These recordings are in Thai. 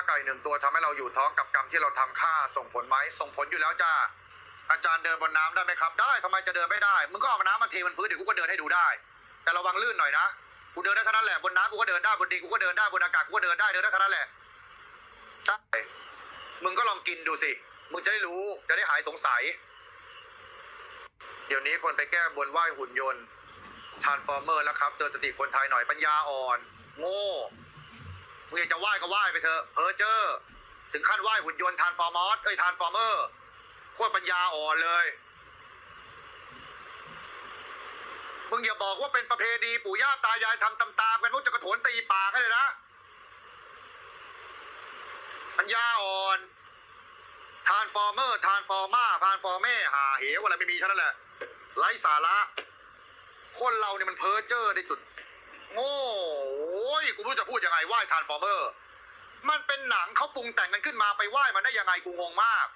าไก่หนึ่งตัวทำให้เราอยู่ท้องกับกรรมที่เราทำฆ่าส่งผลไหมส่งผลอยู่แล้วจ้าอาจารย์เดินบนน้ำได้ไหมครับ ได้ทำไมจะเดินไม่ได้มึงก็เอาน้ำมาเทบนพื้นเดี๋ยวกูก็เดินให้ดูได้ แต่ระวังลื่นหน่อยนะกูเดินได้เท่านั้นแหละบนน้ำกูก็เดินได้บนดินกูก็เดินได้บนอากาศกูก็เดินได้เดินได้เท่านั้นแหละใช่มึงก็ลองกินดูสิมึงจะได้รู้จะได้หายสงสัย เดี๋ยวนี้คนไปแก้บนไหว้หุ่นยนต์ทานฟอร์เมอร์แล้วครับเตือนสติคนไทยหน่อยปัญญาอ่อน โง่ มึงอยากจะไหว้ก็ไหว้ไปเถอะเพอเจอร์ถึงขั้นไหว้หุ่นยนต์ทานฟอร์มอสเอ้ยทานฟอร์เมอร์โคตรปัญญาอ่อนเลยมึงอย่าบอกว่าเป็นประเพณีปู่ย่าตายายทำตามๆกันพวกจะกระโถนตีปากกันเลยนะปัญญาอ่อนทานฟอร์เมอร์ทานฟอร์มาทานฟอร์เม่หาเหวอะไรไม่มีเท่านั้นแหละไร้สาระ คนเราเนี่ยมันเพ้อเจ้อที่สุด โง่โอ้ยกูรู้จะพูดยังไงไหว้ทานฟอร์เมอร์ มันเป็นหนังเขาปรุงแต่งกันขึ้นมาไปไหว้มันได้ยังไงกูงงมาก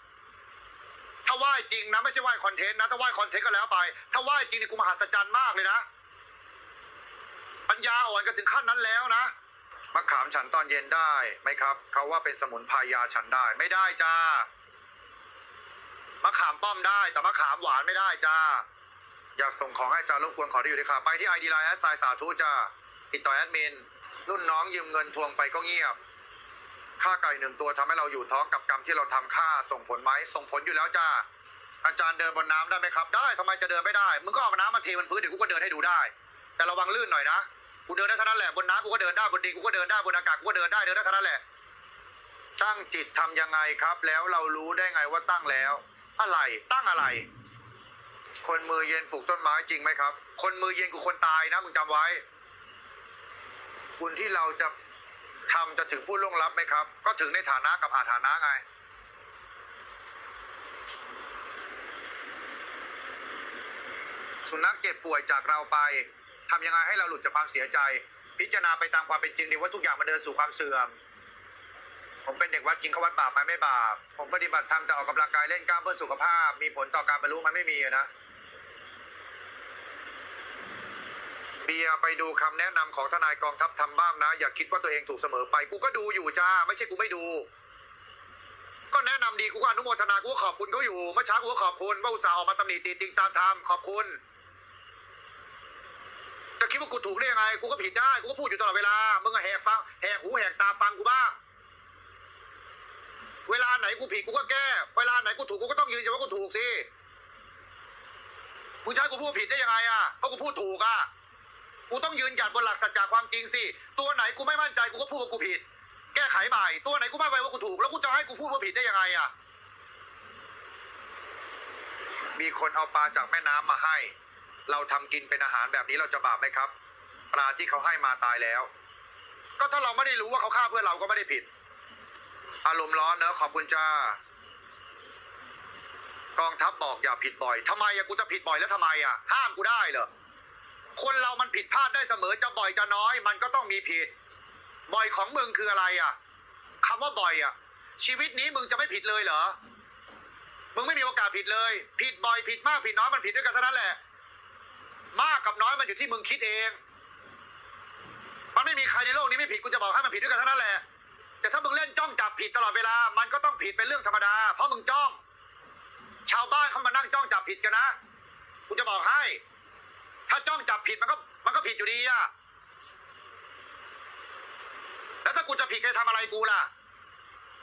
ถ้าไหว้จริงนะไม่ใช่ไหว้คอนเทนต์นะถ้าไหว้คอนเทนต์ก็แล้วไป ถ้าไหว้จริงนี่กูมหัศจรรย์มากเลยนะ ปัญญาอ่อนกันถึงขั้นนั้นแล้วนะมะขามฉันตอนเย็นได้ไหมครับ เขาว่าเป็นสมุนไพรยาฉันได้ ไม่ได้จ้ามะขามป้อมได้ แต่มะขามหวานไม่ได้จ้าอยากส่งของให้อาจารย์รบกวนขอที่อยู่ด้วยค่ะ ไปที่ไอดีไลน์แอดไซสาธุจ้าติดต่อแอดมิน รุ่นน้องยืมเงินทวงไปก็เงียบ ค่าไก่หนึ่งตัวทำให้เราอยู่ท้องกับกรรมที่เราทำฆ่าส่งผลไหมส่งผลอยู่แล้วจ้า อาจารย์เดินบนน้ำได้ไหมครับ ได้ทำไมจะเดินไม่ได้ มึงก็เอาน้ำมาเทบนพื้นเดี๋ยวกูก็เดินให้ดูได้ แต่ระวังลื่นหน่อยนะ กูเดินได้เท่านั้นแหละ บนน้ำกูก็เดินได้ บนดินกูก็เดินได้ บนอากาศกูก็เดินได้ เดินได้เท่านั้นแหละตั้งจิตทำยังไงครับ แล้วเรารู้ได้ไงว่าตั้งแล้ว อะไร ตั้งอะไร คนมือเย็นปลูกต้นไม้จริงไหมครับ คนมือเย็นกูคนตายนะมึงจำไว้ คุณที่เราจะทำจะถึงผู้ล่วงลับไหมครับ ก็ถึงในฐานะกับอาฐานะไง สุนัขเจ็บป่วยจากเราไปทำยังไงให้เราหลุดจากความเสียใจ พิจารณาไปตามความเป็นจริงดีว่าทุกอย่างมันเดินสู่ความเสื่อม ผมเป็นเด็กวัดกินข้าววัดบาปไหมไม่บาปผมปฏิบัติธรรมแต่ออกกำลังกายเล่นกล้ามเพื่อสุขภาพ มีผลต่อการบรรลุมันไม่มีนะ เบียร์ไปดูคำแนะนำของทนายกองทัพทำบ้างนะ อย่าคิดว่าตัวเองถูกเสมอไป กูก็ดูอยู่จ้า ไม่ใช่กูไม่ดู ก็แนะนำดีกูก็อนุโมทนากูก็ขอบคุณเขาอยู่เมื่อเช้ากูก็ขอบคุณว่าอุตส่าห์ออกมาตำหนิตีติงตามธรรมขอบคุณ จะคิดว่ากูถูกได้ยังไง กูก็ผิดได้กูก็พูดอยู่ตลอดเวลามึงแหกฟังแหกหูแหกตาฟังกูบ้างเวลาไหนกูผิดกูก็แก้ เวลาไหนกูถูกกูก็ต้องยืนยันว่ากูถูกสิมึงใช้กูพูดผิดได้ยังไงอะเพราะกูพูดถูกอะ กูต้องยืนหยัดบนหลักสัจจะความจริงสิ ตัวไหนกูไม่มั่นใจกูก็พูดว่ากูผิด แก้ไขใหม่ ตัวไหนกูไม่ไว้ว่ากูถูก แล้วกูจะให้กูพูดว่าผิดได้ยังไงอะ มีคนเอาปลาจากแม่น้ำมาให้ เราทำกินเป็นอาหารแบบนี้เราจะบาปไหมครับ ปลาที่เขาให้มาตายแล้ว ก็ถ้าเราไม่ได้รู้ว่าเขาฆ่าเพื่อนเราก็ไม่ได้ผิด อารมณ์ร้อนเนอะขอบคุณจ้า กองทัพบอกอย่าผิดบ่อยทำไมอะกูจะผิดบ่อยแล้วทำไมอะห้ามกูได้เหรอ คนเรามันผิดพลาดได้เสมอจะบ่อยจะน้อย มันก็ต้องมีผิด บ่อยของมึงคืออะไรอะคำว่าบ่อยอะ ชีวิตนี้มึงจะไม่ผิดเลยเหรอ มึงไม่มีโอกาสผิดเลย ผิดบ่อยผิดมากผิดน้อยมันผิดด้วยกันเท่านั้นแหละ มากกับน้อยมันอยู่ที่มึงคิดเอง มันไม่มีใครในโลกนี้ไม่ผิดกูจะบอกให้มันผิดด้วยกันเท่านั้นแหละ แต่ถ้ามึงเล่นจ้องจับผิดตลอดเวลา มันก็ต้องผิดเป็นเรื่องธรรมดา เพราะมึงจ้อง ชาวบ้านเขามานั่งจ้องจับผิดกันนะกูจะบอกให้ ถ้าจ้องจับผิดมันก็ มันก็ผิดอยู่ดีอะแล้วถ้ากูจะผิดใครทำอะไรกูล่ะ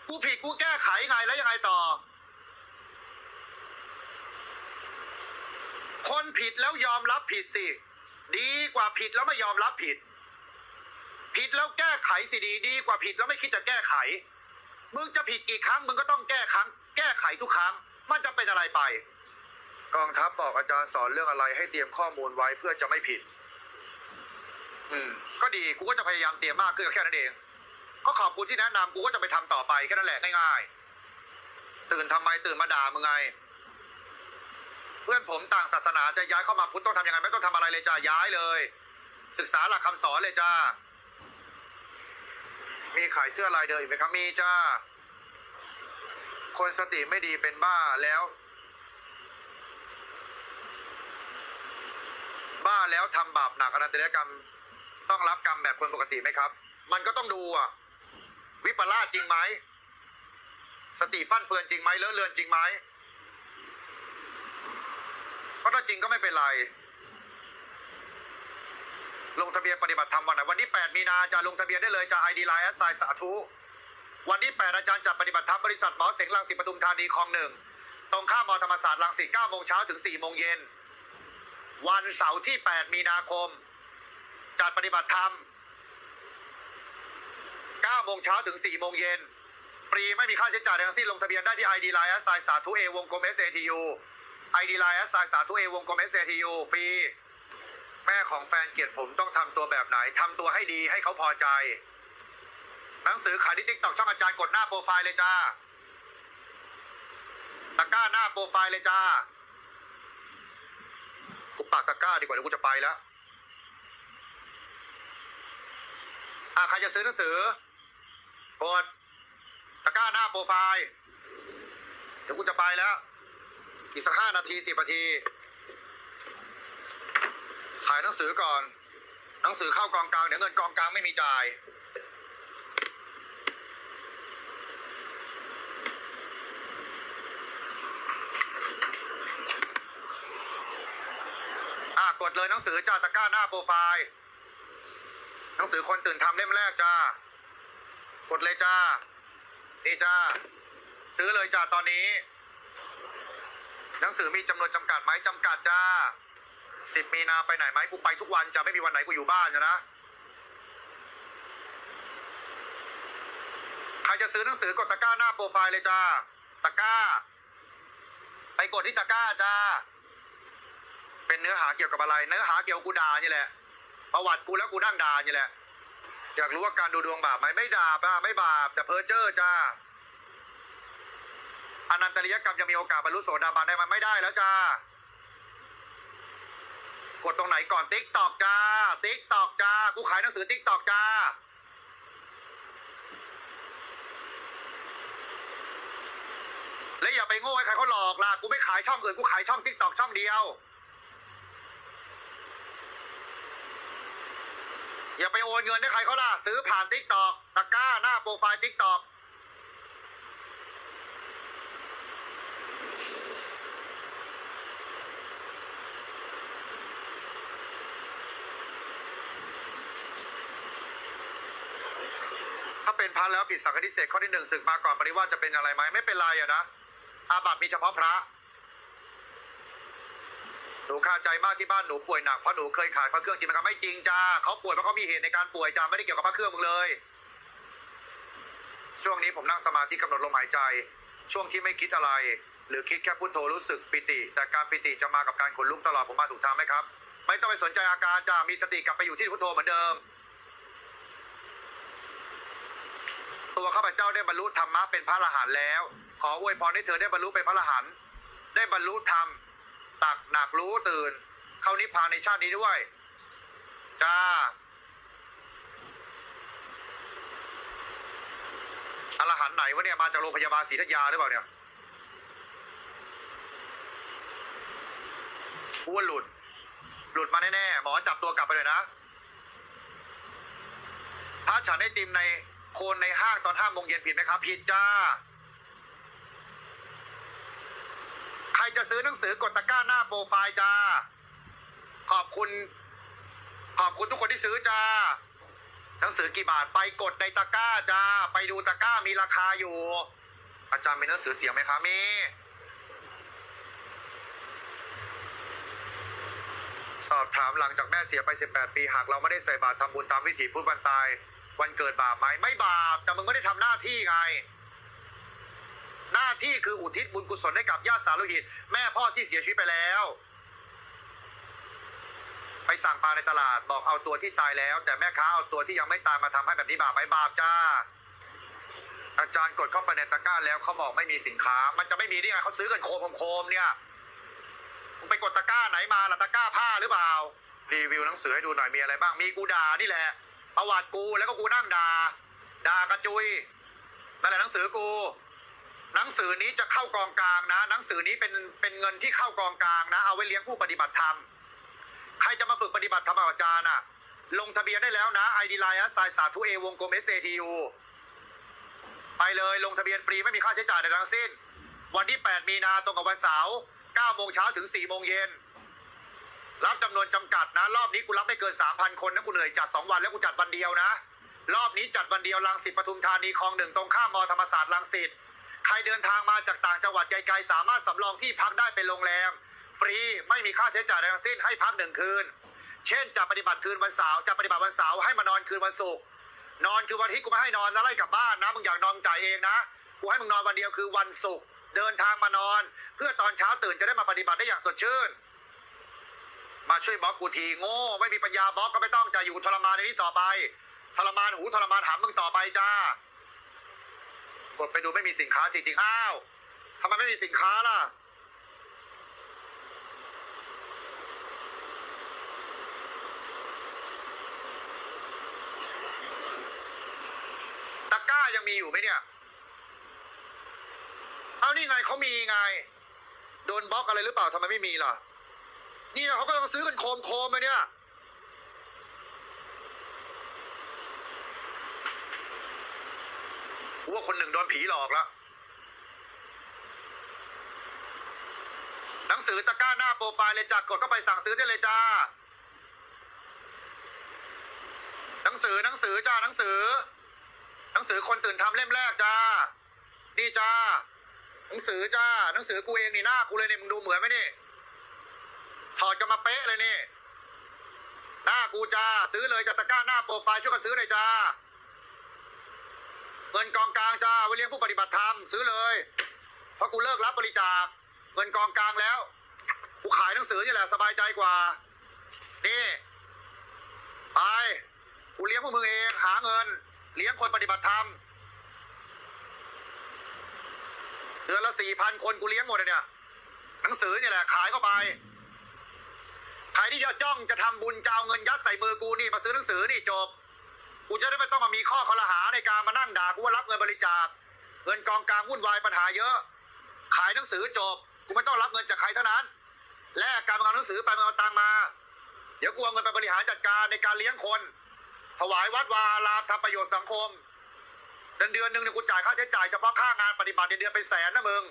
กูผิดกูแก้ไขไงแล้วยังไงต่อ คนผิดแล้วยอมรับผิดสิ ดีกว่าผิดแล้วไม่ยอมรับผิด ผิดแล้วแก้ไขสิดีดีกว่าผิดแล้วไม่คิดจะแก้ไข มึงจะผิดกี่ครั้งมึงก็ต้องแก้ครั้ง แก้ไขทุกครั้ง มันจะเป็นอะไรไป กองทัพบอกอาจารย์สอนเรื่องอะไรให้เตรียมข้อมูลไว้เพื่อจะไม่ผิด อืม ก็ดีกูก็จะพยายามเตรียมมากขึ้นก็แค่นั้นเอง ก็ขอบคุณที่แนะนำกูก็จะไปทำต่อไปแค่นั้นแหละง่ายๆตื่นทำไมตื่นมาด่ามึงไง เพื่อนผมต่างศาสนาจะย้ายเข้ามาพุทธต้องทำยังไงไม่ต้องทำอะไรเลยจ้าย้ายเลย ศึกษาหลักคำสอนเลยจ้ามีขายเสื้อลายเดิมอีกไหมครับมีจ้าคนสติไม่ดีเป็นบ้าแล้ว บ้าแล้วทำบาปหนักอนันตริยกรรม ต้องรับกรรมแบบคนปกติไหมครับ มันก็ต้องดูอะ วิปลาสจริงไหมสติฟั่นเฟือนจริงไหมเลอะเลือนจริงไหมเพราะถ้าจริงก็ไม่เป็นไร ลงทะเบียนปฏิบัติธรรมวันไหนวันที่ 8 มีนาจะลงทะเบียนได้เลยจะไอดีไลน์แอสไซสาธุ วันที่ 8 อาจารย์จัดปฏิบัติธรรมบริษัทหมอเสงลังสิตปทุมธานีคลองหนึ่งตรงข้ามมอธรรมศาสตร์ลังสิต9โมงเช้าถึง 4 โมงเย็น วันเสาร์ที่ 8 มีนาคม จัดปฏิบัติธรรม 9 โมงเช้าถึง 4 โมงเย็น ฟรีไม่มีค่าใช้จ่ายทั้งสิ้นลงทะเบียนได้ที่ ID Line แอสไซสาธุเอวงกลม SATU ID Line แอสไซสาธุเอวงกลม SATU ฟรี แม่ของแฟนเกลียดผมต้องทำตัวแบบไหนทำตัวให้ดีให้เขาพอใจ หนังสือขายที่ติ๊กต็อกช่องอาจารย์กดหน้าโปรไฟล์เลยจ้าตะกร้าหน้าโปรไฟล์เลยจ้า ปากตะกร้าดีกว่าเดี๋ยวกูจะไปแล้วอะใครจะซื้อหนังสือกดตะกร้าหน้าโปรไฟล์ เดี๋ยวกูจะไปแล้ว อีกสักห้านาทีสิบนาทีขายหนังสือก่อน หนังสือเข้ากองกลางเดี๋ยวเงินกองกลางไม่มีจ่าย กดเลยหนังสือจ้าตะกร้าหน้าโปรไฟล์ หนังสือคนตื่นทำเล่มแรกจ้ากดเลยจ้านี่จ้าซื้อเลยจ้าตอนนี้ หนังสือมีจำนวนจำกัดไหมจำกัดจ้าสิบมีนาไปไหนไหมกูไปทุกวันจะไม่มีวันไหนกูอยู่บ้านนะนะใครจะซื้อหนังสือกดตะกร้าหน้าโปรไฟล์เลยจ้าตะกร้า ไปกดที่ตะกร้าจ้า เป็นเนื้อหาเกี่ยวกับอะไร เนื้อหาเกี่ยวกูด่านี่แหละประวัติกูแล้วกูนั่งด่านี่แหละ อยากรู้ว่าการดูดวงบาปไหมไม่ด่าป่ะไม่บาปแต่เพอเจอร์จ้าอนันตริยกรรมจะมีโอกาสบรรลุโสดาบันได้ไหมไม่ได้แล้วจ้ากดตรงไหนก่อนติ๊กตอกจ้าติ๊กตอกจ้ากูขายหนังสือติ๊กตอกจ้าและอย่าไปโง่ให้ใครเขาหลอกล่ะกูไม่ขายช่องอื่นกูขายช่องติ๊กตอกช่องเดียว อย่าไปโอนเงินให้ใครเขาล่ะ ซื้อผ่านติ๊กตอกตะกร้าหน้าโปรไฟล์ติ๊กตอกถ้าเป็นพระแล้วผิดสังฆทิเศษข้อที่หนึ่งศึกมาก่อนปริวาสจะเป็นอะไรไหมไม่เป็นไรอะนะอาบัติมีเฉพาะพระ นูคาใจมากที่บ้านหนูป่วยหนักเพราะหนูเคยขายพระเครื่องจริงไหมครับไม่จริงจ้าเขาป่วยเพราะเขามีเหตุในการป่วยจ้าไม่ได้เกี่ยวกับพระเครื่องมึงเลย ช่วงนี้ผมนั่งสมาธิกำหนดลมหายใจ ช่วงที่ไม่คิดอะไร หรือคิดแค่พุทโธรู้สึกปิติ แต่การปิติจะมากับการขนลุกตลอดผมมาถูกทางไหมครับ ไม่ต้องไปสนใจอาการจ้ามีสติกลับไปอยู่ที่พุทโธเหมือนเดิม ตัวข้าพเจ้าได้บรรลุธรรมะเป็นพระอรหันต์แล้ว ขออวยพรให้เธอได้บรรลุเป็นพระอรหันต์ได้บรรลุธรรม ตักหนักรู้ตื่น เข้านิพพานในชาตินี้ด้วย จ้า อรหันต์ไหนวะเนี่ย มาจากโรงพยาบาลศรีธัญญาหรือเปล่าเนี่ยกูว่าหลุด หลุดมาแน่ๆหมอจับตัวกลับไปเลยนะถ้าฉันได้ติมในโคนในห้างตอนห้าโมงเย็นผิดไหมครับ ผิดจ้า ใค รจะซื้อหนังสือกดตะกร้าหน้าโปรไฟล์จ้า ขอบคุณ ขอบคุณทุกคนที่ซื้อจ้า หนังสือกี่บาทไปกดในตะกร้าจ้า ไปดูตะกร้ามีราคาอยู่ อาจารย์มีหนังสือเสียงไหมคะมีสอบถามหลังจากแม่เสียไป 18 ปีหากเราไม่ได้ใส่บาตรทำบุญตามวิถีพุทธวันตาย วันเกิดบาปไหมไม่บาปแต่มึงไม่ได้ทำหน้าที่ไง หน้าที่คืออุทิศบุญกุศลให้กับญาติสาโลหิต แม่พ่อที่เสียชีวิตไปแล้ว ไปสั่งปลาในตลาดบอกเอาตัวที่ตายแล้ว แต่แม่ค้าเอาตัวที่ยังไม่ตายมาทำให้แบบนี้บาปไหมบาปจ้า อาจารย์กดเข้าไปในตะกร้าแล้วเขาบอกไม่มีสินค้า มันจะไม่มีได้ไงเขาซื้อกันโคมโคมเนี่ยมึงไปกดตะกร้าไหนมาล่ะตะกร้าผ้าหรือเปล่ารีวิวหนังสือให้ดูหน่อยมีอะไรบ้างมีกูด่านี่แหละประวัติกูแล้วก็กูนั่งด่าด่ากระจุยนั่นแหละหนังสือกู หนังสือนี้จะเข้ากองกลางนะ หนังสือนี้เป็นเป็นเงินที่เข้ากองกลางนะ เอาไว้เลี้ยงผู้ปฏิบัติธรรม ใครจะมาฝึกปฏิบัติธรรมอาจารย์อะ ลงทะเบียนได้แล้วนะ ID Line สายสาธุเอวงกลม SATU ไปเลยลงทะเบียนฟรีไม่มีค่าใช้จ่ายใดทั้งสิ้น วันที่ 8 มีนาตรงกับวันเสาร์9โมงเช้าถึง 4 โมงเย็นรับจำนวนจำกัดนะ รอบนี้กูรับไม่เกิน 3,000 คนนะกูเหนื่อยจัด 2 วันแล้วกูจัดวันเดียวนะ รอบนี้จัดวันเดียวลังสิตปทุมธานีคลองหนึ่งตรงข้ามมอธรรมศาสตร์ลังสิต ใครเดินทางมาจากต่างจังหวัดไกลๆ สามารถสำรองที่พักได้เป็นโรงแรม ฟรีไม่มีค่าใช้จ่ายใดทั้งสิ้นให้พักหนึ่งคืน เช่นจะปฏิบัติคืนวันเสาร์จะปฏิบัติวันเสาร์ให้มานอนคืนวันศุกร์นอนคือวันที่กูไม่ให้นอนนะไล่กลับบ้านนะมึงอยากนอนจ่ายเองนะกูให้มึงนอนวันเดียวคือวันศุกร์เดินทางมานอน เพื่อตอนเช้าตื่นจะได้มาปฏิบัติได้อย่างสดชื่น มาช่วยบล็อกกูทีโง่ไม่มีปัญญาบล็อกก็ไม่ต้องจะอยู่ทรมานในนี้ต่อไปทรมานหูทรมานหามมึงต่อไปจ้า กดไปดูไม่มีสินค้าจริงๆ อ้าวทำไมไม่มีสินค้าล่ะ ตะกร้ายังมีอยู่ไหมเนี่ย เอานี่ไงเขามีไง โดนบล็อกอะไรหรือเปล่าทำไมไม่มีล่ะ นี่เขาก็ต้องซื้อกันโคมโคมมาเนี่ย ว่าคนหนึ่งโดนผีหลอกแล้ว หนังสือตะกร้าหน้าโปรไฟล์เลยจ้ะกดเข้าไปสั่งซื้อได้เลยจ้า หนังสือหนังสือจ้าหนังสือ หนังสือคนตื่นทำเล่มแรกจ้า นี่จ้า หนังสือจ้า หนังสือกูเองนี่หน้ากูเลยนี่มึงดูเหมือนไหมนี่ ถอดกันมาเป๊ะเลยนี่ หน้ากูจ้า ซื้อเลยจากตะกร้าหน้าโปรไฟล์ช่วยกันซื้อเลยจ้า เงินกองกลางจ้าไว้เลี้ยงผู้ปฏิบัติธรรมซื้อเลย เพราะกูเลิกรับบริจาคเงินกองกลางแล้ว กูขายหนังสือนี่แหละสบายใจกว่า นี่ไปกูเลี้ยงพวกมึงเองหาเงิน เลี้ยงคนปฏิบัติธรรมเดือนละสี่พันคนกูเลี้ยงหมดเลยเนี่ย หนังสือนี่แหละขายเข้าไปใครที่จะจ้องจะทำบุญจะเอาเงินยัดใส่มือกูนี่มาซื้อหนังสือนี่จบ กูจะได้ไม่ต้องมามีข้อคอรหาในการมานั่งด่ากูว่ารับเงินบริจาค เงินกองกลางวุ่นวายปัญหาเยอะ ขายหนังสือจบ กูไม่ต้องรับเงินจากใครเท่านั้น แลกการเอาหนังสือไปมึงเอาตังมา เดี๋ยวกูเอาเงินไปบริหารจัดการในการเลี้ยงคน ถวายวัดวาอารามทำประโยชน์สังคม เดือนเดือนหนึ่งเนี่ยกูจ่ายค่าใช้จ่ายเฉพาะค่างานปฏิบัติเดือนเป็นแสนนะมึง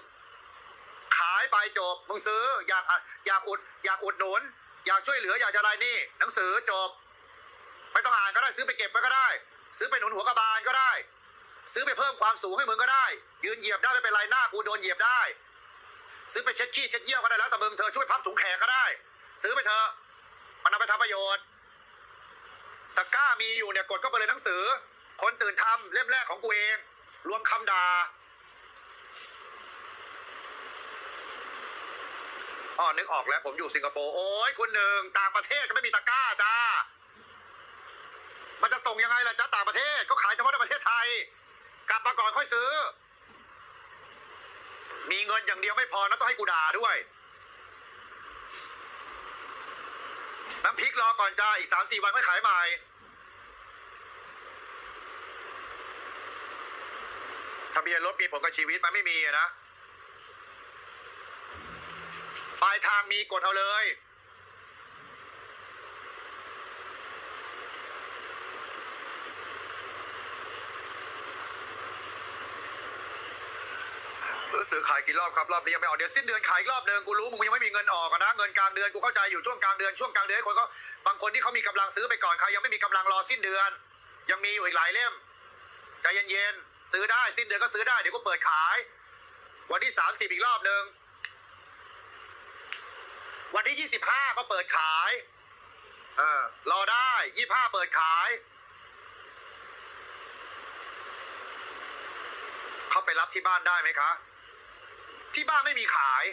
ขายไปจบมึงซื้ออยากอะอยากอุดอยากอุดหนุนอยากช่วยเหลืออยากจะอะไรนี่ หนังสือจบ ไม่ต้องอ่านก็ได้ซื้อไปเก็บไว้ก็ได้ ซื้อไปหนุนหัวกระบาลก็ได้ ซื้อไปเพิ่มความสูงให้มึงก็ได้ ยืนเหยียบได้ไม่เป็นไรหน้ากูโดนเหยียบได้ ซื้อไปเช็ดขี้เช็ดเยี่ยวก็ได้แล้วแต่มึงเธอช่วยพับถุงแขกก็ได้ ซื้อไปเถอะมันเอาไปทำประโยชน์ตะก้ามีอยู่เนี่ยกดเข้าไปเลยหนังสือ คนตื่นทำเล่มแรกของกูเอง รวมคำด่าอ๋อนึกออกแล้วผมอยู่สิงคโปร์โอ้ยคุณหนึ่งต่างประเทศก็ไม่มีตะก้าจ้า มันจะส่งยังไงล่ะจ้าต่างประเทศก็ขายเฉพาะในประเทศไทย กลับมาก่อนค่อยซื้อ มีเงินอย่างเดียวไม่พอนะต้องให้กูด่าด้วย น้ำพริกรอก่อนจ้าอีกสามสี่วันค่อยขายใหม่ทะเบียนรถมีผลกับชีวิตมันไม่มีนะ ปลายทางมีกดเอาเลย ซื้อขายกี่รอบครับรอบนี้ยังไม่ออกเดี๋ยวสิ้นเดือนขายอีกรอบหนึ่งกูรู้มึงยังไม่มีเงินออกอะนะเงินกลางเดือนกูเข้าใจอยู่ช่วงกลางเดือนช่วงกลางเดือนคนก็บางคนที่เขามีกำลังซื้อไปก่อนใครยังไม่มีกำลังรอสิ้นเดือน ยังมีอยู่อีกหลายเล่มใจเย็นๆซื้อได้สิ้นเดือนก็ซื้อได้เดี๋ยวกูเปิดขาย วันที่สามสิบอีกรอบหนึ่งวันที่ยี่สิบห้าก็เปิดขาย เออรอได้ยี่ห้าเปิดขาย เข้าไปรับที่บ้านได้ไหมคะ ที่บ้านไม่มีขาย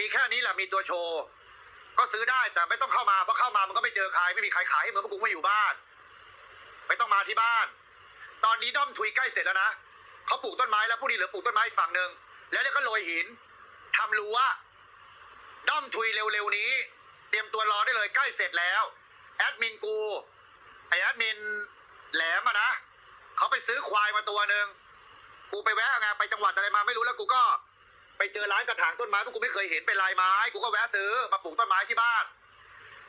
มีแค่นี้แหละมีตัวโชว์ ก็ซื้อได้แต่ไม่ต้องเข้ามาเพราะเข้ามามันก็ไม่เจอใครไม่มีใครขายให้เหมือนพวกกูไม่อยู่บ้าน ไม่ต้องมาที่บ้าน ตอนนี้ด้อมทุยใกล้เสร็จแล้วนะเขาปลูกต้นไม้แล้วผู้นี้เหลือปลูกต้นไม้อีกฝั่งหนึ่งแล้วเนี่ยก็โรยหินทำรั้วด้อมทุยเร็วๆนี้ เตรียมตัวรอได้เลยใกล้เสร็จแล้วแอดมินกูไอแอดมินแหลมอะนะเขาไปซื้อควายมาตัวหนึ่งกูไปแวะไงไปจังหวัดอะไรมาไม่รู้แล้วกูก็ เจอร้านกระถางต้นไม้พวกกูไม่เคยเห็นเป็นลายไม้กูก็แวะซื้อมาปลูกต้นไม้ที่บ้าน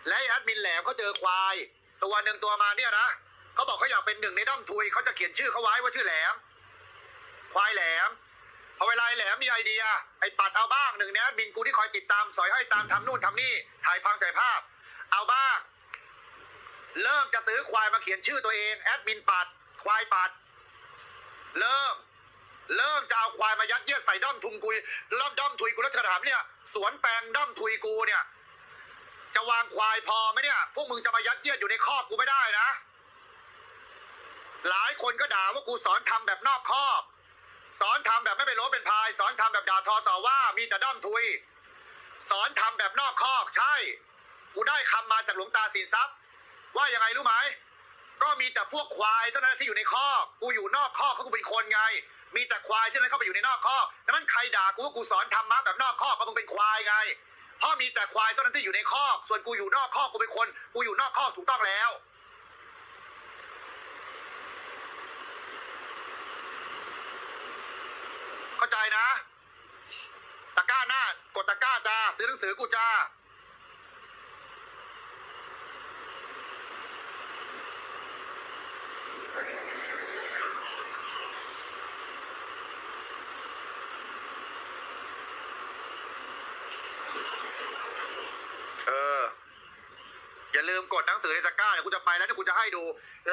และแอดมินแหลมเขาเจอควาย ตัวหนึ่งตัวมาเนี่ยนะเขาบอกเขาอยากเป็นหนึ่งในด้อมทุยเขาจะเขียนชื่อเขาไว้ว่าชื่อแหลม ควายแหลมพอเวลาแหลมมีไอเดียไอ้ปัดเอาบ้างหนึ่งเนี้ยบินกูที่คอยติดตามสอยให้ตามทำนู่นทำนี่ถ่ายพังถ่ายภาพ เอาบ้าง เริ่มจะซื้อควายมาเขียนชื่อตัวเองแอดมินปัดควายปัด เริ่ม เริ่มจะเอาควายมายัดเยียดใส่ด้อมทุงกุยด้อมด้อมทุยกูแล้วเธอถามเนี่ย สวนแปลงด้อมทุยกูเนี่ย จะวางควายพอไหมเนี่ย พวกมึงจะมายัดเยียดอยู่ในคอกกูไม่ได้นะ หลายคนก็ด่าว่ากูสอนทำแบบนอกคอก สอนทำแบบไม่เป็นโลเป็นพาย สอนทำแบบด่าทอต่อว่ามีแต่ด้อมทุย สอนทำแบบนอกคอกใช่ กูได้คำมาจากหลวงตาสินทรัพย์ ว่ายังไงรู้ไหมก็มีแต่พวกควายเท่านั้นที่อยู่ในคอก กูอยู่นอกคอกเขากูเป็นคนไง มีแต่ควายเท่านั้นเข้าไปอยู่ในนอกคอกดังนั้นใครด่ากูว่ากูสอนธรรมะแบบนอกคอกก็มึงเป็นควายไง เพราะมีแต่ควายเท่านั้นที่อยู่ในคอกส่วนกูอยู่นอกคอกกูเป็นคน กูอยู่นอกคอกถูกต้องแล้ว เข้าใจนะ ตะกร้าหน้ากดตะกร้าจ้าซื้อหนังสือกูจ้า เออ อย่าลืมกดหนัง สือในตะกร้าเดี๋ยวกูจะไปแล้วเดี๋ยวกูจะให้ดู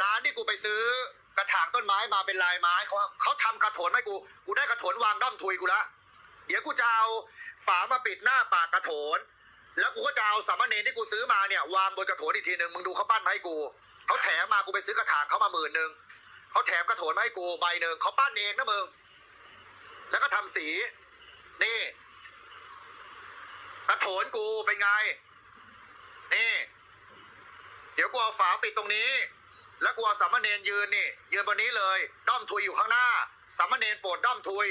ร้านที่กูไปซื้อกระถางต้นไม้มาเป็นลายไม้เขาเขาทำกระโถนให้กู กูได้กระโถนวางด้อมทุยกูละ เดี๋ยวกูจะเอาฝามาปิดหน้าปากกระโถน แล้วกูก็จะเอาสามเณรที่กูซื้อมาเนี่ยวางบนกระโถนอีกทีหนึ่งมึงดูเขาปั้นมาให้กูเขาแถมมากูไปซื้อกระถางเขามาหมื่นหนึ่งเขาแถมกระโถนมาให้กูใบหนึ่งเขาปั้นเองนะมึงแล้วก็ทำสี นี่กระโถนกูเป็นไงนี่ เดี๋ยวกูเอาฝาปิดตรงนี้ แล้วกูเอาสามเณรยืนนี่ ยืนบนนี้เลย ด้อมทุยอยู่ข้างหน้า สามเณรโปรดด้อมทุย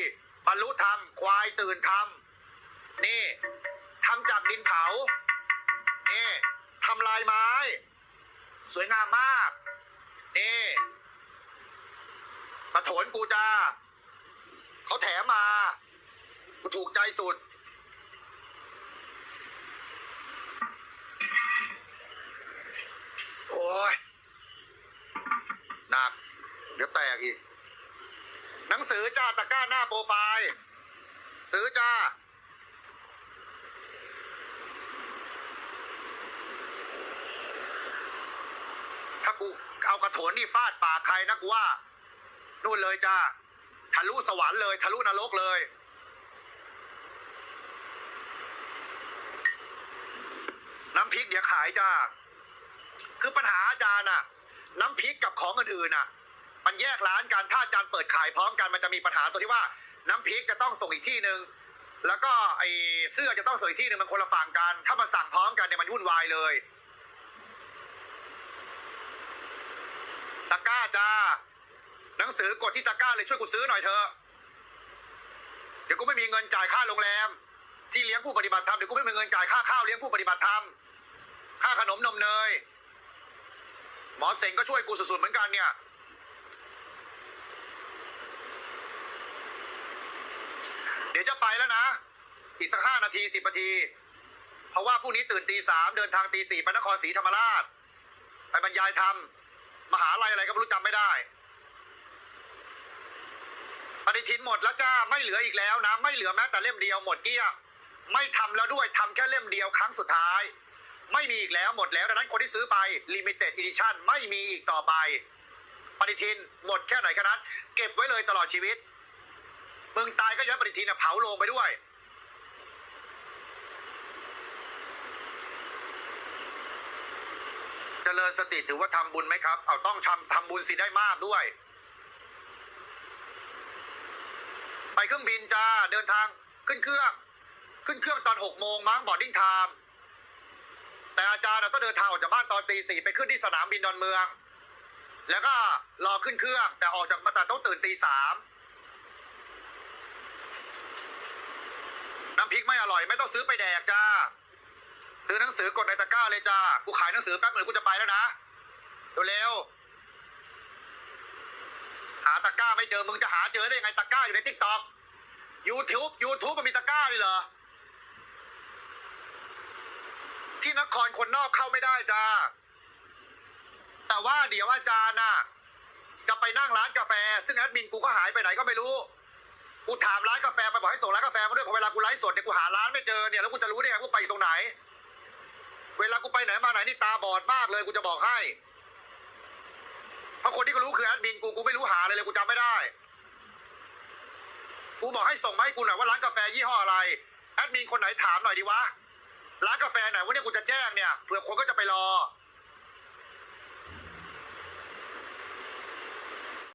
บรรลุธรรม ควายตื่นธรรม นี่ทำจากดินเผา นี่ทำลายไม้ สวยงามมาก นี่กระโถนกูจ้าเขาแถมมา กูถูกใจสุด โอ้ ยหนัก เดี๋ยวแตกอีก หนังสือจ้าตะกร้าหน้าโปรไฟล์ซื้อจ้า ถ้ากูเอากระโถนนี่ฟาดปากใครนะกูว่า นู่นเลยจ้า ทะลุสวรรค์เลย ทะลุนรกเลยน้ำพริกเดี๋ยวขายจ้า คือปัญหาอาจารย์อะน้ำพริกกับของอื่นๆอะมันแยกร้านกันถ้าอาจารย์เปิดขายพร้อมกันมันจะมีปัญหาตัวที่ว่าน้ำพริกจะต้องส่งอีกที่หนึ่งแล้วก็ไอ้เสื้อจะต้องส่งอีกที่หนึ่งมันคนละฝั่งกัน ถ้ามาสั่งพร้อมกันเนี่ยมันวุ่นวายเลยตะกร้าจ้าหนังสือกดที่ตะกร้าเลยช่วยกูซื้อหน่อยเถอะเดี๋ยวกูไม่มีเงินจ่ายค่าโรงแรม ที่เลี้ยงผู้ปฏิบัติธรรมเดี๋ยวกูไม่มีเงินจ่ายค่าข้าวเลี้ยงผู้ปฏิบัติธรรมค่าขนมนมเนย หมอเสงก็ช่วยกูสุดๆเหมือนกันเนี่ย เดี๋ยวจะไปแล้วนะ อีกสักห้านาทีสิบนาที เพราะว่าพรุ่งนี้ตื่นตีสามเดินทางตีสี่ไปนครศรีธรรมราช ไปบรรยายธรรม มหาลัยอะไรก็ไม่รู้จำไม่ได้ปฏิทินหมดแล้วจ้าไม่เหลืออีกแล้วนะ ไม่เหลือแม้แต่เล่มเดียวหมดเกลี้ยงไม่ทำแล้วด้วยทำแค่เล่มเดียวครั้งสุดท้าย ไม่มีอีกแล้วหมดแล้วดังนั้นคนที่ซื้อไป limited edition ไม่มีอีกต่อไป ปฏิทินหมดแค่ไหนแค่นั้น เก็บไว้เลยตลอดชีวิต มึงตายก็ยัดปฏิทินเผาลงไปด้วย เจริญสติถือว่าทำบุญไหมครับ เอาต้องทำทำบุญสิได้มากด้วย ไปเครื่องบินจ้าเดินทางขึ้นเครื่อง ขึ้นเครื่องตอนหกโมงมั้งบอดดิ้งไทม์ แต่อาจารย์น่ะต้องเดินทางออกจากบ้านตอนตีสี่ไปขึ้นที่สนามบินดอนเมือง แล้วก็รอขึ้นเครื่อง แต่ออกจากมาแต่ต้องตื่นตีสามน้ำพริกไม่อร่อยไม่ต้องซื้อไปแดกจ้า ซื้อหนังสือกดในตะกร้าเลยจ้า กูขายหนังสือแป๊บหนึ่งกูจะไปแล้วนะเร็วๆหาตะกร้าไม่เจอมึงจะหาเจอได้ยังไงตะกร้าอยู่ในทิกตอกยูทูบยูทูบมันมีตะกร้าเลยเหรอ ที่นครคนนอกเข้าไม่ได้จ้า แต่ว่าเดี๋ยวอาจารย์น่ะ จะไปนั่งร้านกาแฟ ซึ่งแอดมินกูก็หายไปไหนก็ไม่รู้ กูถามร้านกาแฟไปบอกให้ส่งร้านกาแฟมาด้วยพอเวลากูไลฟ์สดเนี่ยกูหาร้านไม่เจอเนี่ยแล้วกูจะรู้ได้ไงว่ากูไปอยู่ตรงไหน เวลากูไปไหนมาไหนนี่ตาบอดมากเลยกูจะบอกให้เพราะคนที่กูรู้คือแอดมินกูกูไม่รู้หาอะไรเลยกูจำไม่ได้กูบอกให้ส่งมาให้กูหน่อยว่าร้านกาแฟยี่ห้ออะไรแอดมินคนไหนถามหน่อยดิวะ ร้านกาแฟไหนวันนี้กูจะแจ้งเนี่ยเผื่อคนก็จะไปรอ